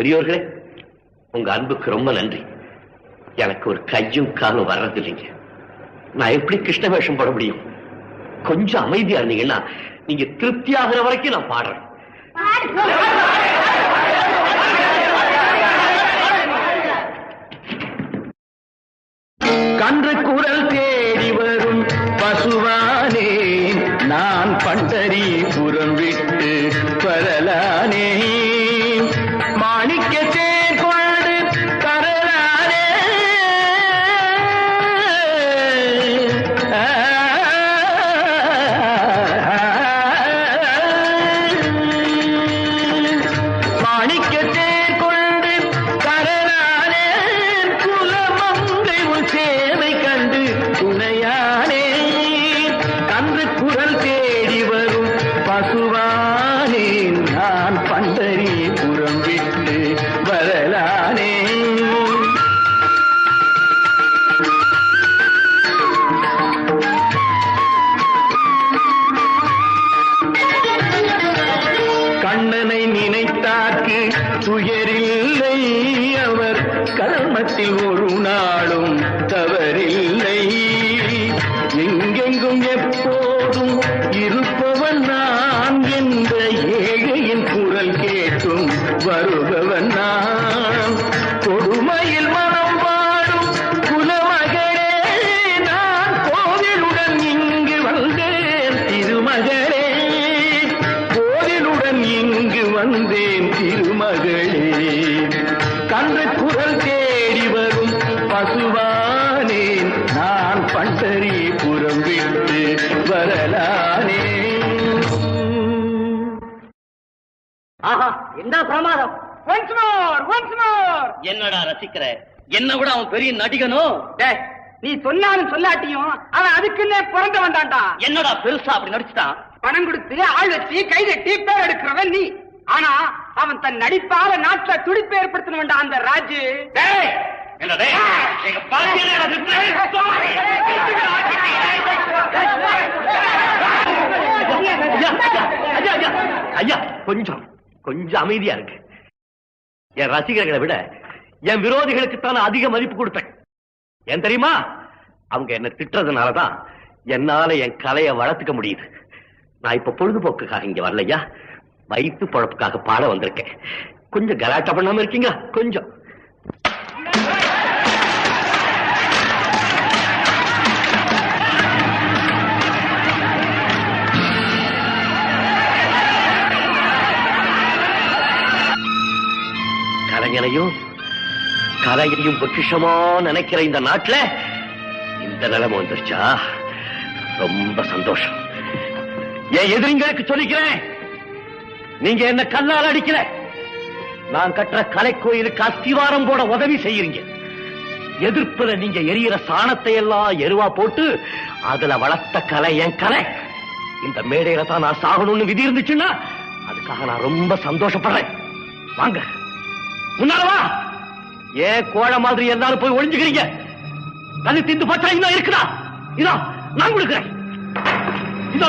பெரியோர்களே உங்க அன்புக்கு ரொம்ப நன்றி. எனக்கு ஒரு கையும் காலும் வர்றது இல்லைங்க நான் எப்படி கிருஷ்ண வேஷம் போட முடியும்? கொஞ்சம் அமைதியா இருந்தீங்கன்னா நீங்க திருப்தியாகிற வரைக்கும் நான் பாடுறேன். தவறில்லை. அவர் கர்மத்தில் ஒரு நாளும் தவறில்லை. எங்கெங்கும் எப்போதும் இருப்பவன் நான் என்ற ஏழையின் குரல் கேட்டும் வருபவன் நான். கொடுமையில் மனம் வாடும் குலமகளே நான் கோவிலுடன் இங்கு வந்தேன் திருமகளே கோவிலுடன் இங்கு வந்தேன் திருமகளே பசுவானேன் நான் பண்டரி புறம் விட்டு வரலானே. ஆஹா என்ன பிரமாதம்? ஒன்ஸ் மோர் ஒன்ஸ் மோர் என்னடா ரசிக்கிற? என்ன விட அவன் பெரிய நடிகனோ? டேய் நீ சொன்னாலும் சொல்லாட்டியும் அவன் அதுக்குன்னே பிறந்த வந்தான்டா. என்னடா பெருசா அப்படி நடிச்சுட்டான்? பணம் கொடுத்து ஆள் வச்சு கை தட்டி பேர் எடுக்கிறவன் நீ. ஆனா அவன் தன் நடிப்பால நாட்டுல துடிப்பு ஏற்படுத்தணும்டா அந்த ராஜு. டேய் எங்க ஐயா, கொஞ்சம் கொஞ்சம் அமைதியா இருக்கு. என் ரசிகர்களை விட என் விரோதிகளுக்கு தான் அதிக மதிப்பு கொடுத்தேன். ஏன் தெரியுமா? அவங்க என்ன திட்டுறதுனாலதான் என்னால என் கலையை வளர்த்துக்க முடியுது. நான் இப்ப பொழுதுபோக்குக்காக இங்க வரலையா? வயிற்று பொழப்புக்காக பாட வந்திருக்கேன். கொஞ்சம் கலாட்டா பண்ணாம இருக்கீங்க கொஞ்சம். கலைஞனையும் கலையையும் பொக்கிஷமா நினைக்கிற இந்த நாட்டுல இந்த நிலைமை வந்துருச்சா? ரொம்ப சந்தோஷம். என் எதிரிங்களுக்கு சொல்லிக்கிறேன். நீங்க என்ன கல்லால் அடிக்கல. நான் கட்டுற கலை கோயிலுக்கு அஸ்திவாரம் போட உதவி செய்யறீங்க. எதிர்ப்புல நீங்க எரியிற சாணத்தை எல்லாம் எருவா போட்டு அதுல வளர்த்த கலை என் கலை. இந்த மேடையில தான் நான் சாகணும்னு விதி இருந்துச்சுன்னா அதுக்காக நான் ரொம்ப சந்தோஷப்படுறேன். வாங்க. முன்னாலவா ஏன் கோழ மாதிரி எல்லாரும் போய் ஒளிஞ்சுக்கிறீங்க? கண்ணு திண்டு பச்சா இன்னும் இருக்குதா? இதோ நான் கொடுக்கிறேன். இதோ.